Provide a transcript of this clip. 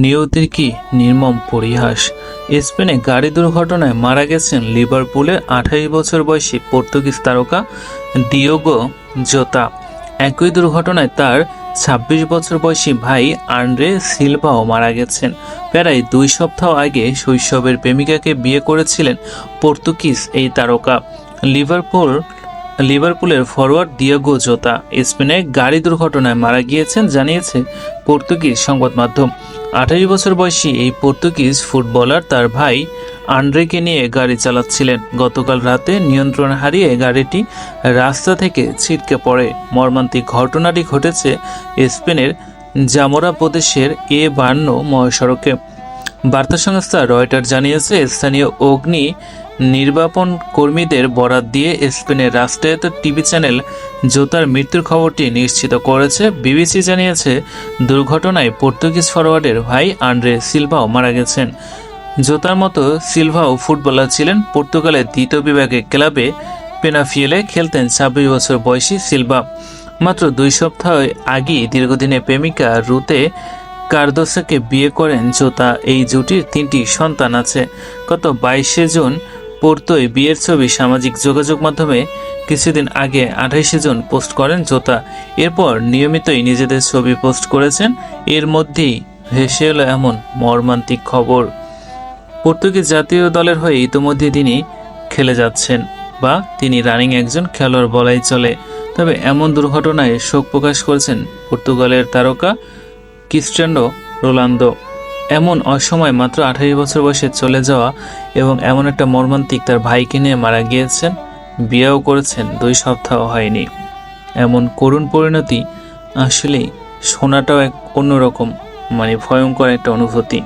নিয়তির কি নির্মম পরিহাস? স্পেনে গাড়ি দুর্ঘটনায় মারা গেছেন লিভারপুলের আঠাশ বছর বয়সী পর্তুগিজ তারকা ডিওগো জোতা। একই দুর্ঘটনায় তার ছাব্বিশ বছর বয়সী ভাই আন্ড্রে সিলভাও মারা গেছেন। প্রায় দুই সপ্তাহ আগে শৈশবের প্রেমিকাকে বিয়ে করেছিলেন পর্তুগিজ এই তারকা। লিভারপুল লিভারপুলের ফরওয়ার্ড ডিয়াগো জোতা, স্পেনে গাড়ি দুর্ঘটনায় মারা গিয়েছেন জানিয়েছে পর্তুগিজ সংবাদ মাধ্যম আঠাশ বছর বয়সী এই পর্তুগিজ ফুটবলার তার ভাই আন্ড্রেকে নিয়ে গাড়ি চালাচ্ছিলেন। গতকাল রাতে নিয়ন্ত্রণ হারিয়ে গাড়িটি রাস্তা থেকে ছিটকে পড়ে। মর্মান্তিক ঘটনাটি ঘটেছে স্পেনের জামোরা প্রদেশের এ বান্ন মহাসড়কে। বার্তা সংস্থা রয়টার জানিয়েছে, স্থানীয় অগ্নি নির্বাপন কর্মীদের বরাত দিয়ে স্পেনের রাষ্ট্রায়ত্ত টিভি চ্যানেল জোতার মৃত্যুর খবরটি নিশ্চিত করেছে। বিবিসি জানিয়েছে, দুর্ঘটনায় পর্তুগিজ ফরওয়ার্ডের ভাই আন্দ্রে সিলভাও মারা গেছেন। জোতার মতো সিলভাও ফুটবলার ছিলেন। পর্তুগালের দ্বিতীয় বিভাগের ক্লাবে পেনাফিয়েলে খেলতেন ছাব্বিশ বছর বয়সী সিলভা। মাত্র দুই সপ্তাহ আগেই দীর্ঘদিনের প্রেমিকা রুতে কার্দোসাকে বিয়ে করেন জোতা এই জুটির তিনটি সন্তান আছে। গত বাইশে জুন পোর্তোয় বিয়ের ছবি সামাজিক যোগাযোগ মাধ্যমে কিছুদিন আগে আঠাইশে জুন পোস্ট করেন জোতা এরপর নিয়মিতই নিজেদের ছবি পোস্ট করেছেন। এর মধ্যেই ভেসে এলো এমন মর্মান্তিক খবর। পর্তুগিজ জাতীয় দলের হয়ে ইতোমধ্যে তিনি খেলে যাচ্ছেন বা তিনি রানিং একজন খেলোয়াড় বলাই চলে। তবে এমন দুর্ঘটনায় শোক প্রকাশ করেছেন পর্তুগালের তারকা ক্রিস্টিয়ানো রোনালদো। এমন অসময় মাত্র আঠারো বছর বয়সে চলে যাওয়া এবং এমন একটা মর্মান্তিক তার ভাইকে নিয়ে মারা গিয়েছেন, বিয়েও করেছেন, দুই সপ্তাহ হয়নি। এমন করুণ পরিণতি আসলেই শোনাটাও এক অন্যরকম মানে ভয়ঙ্কর একটা অনুভূতি।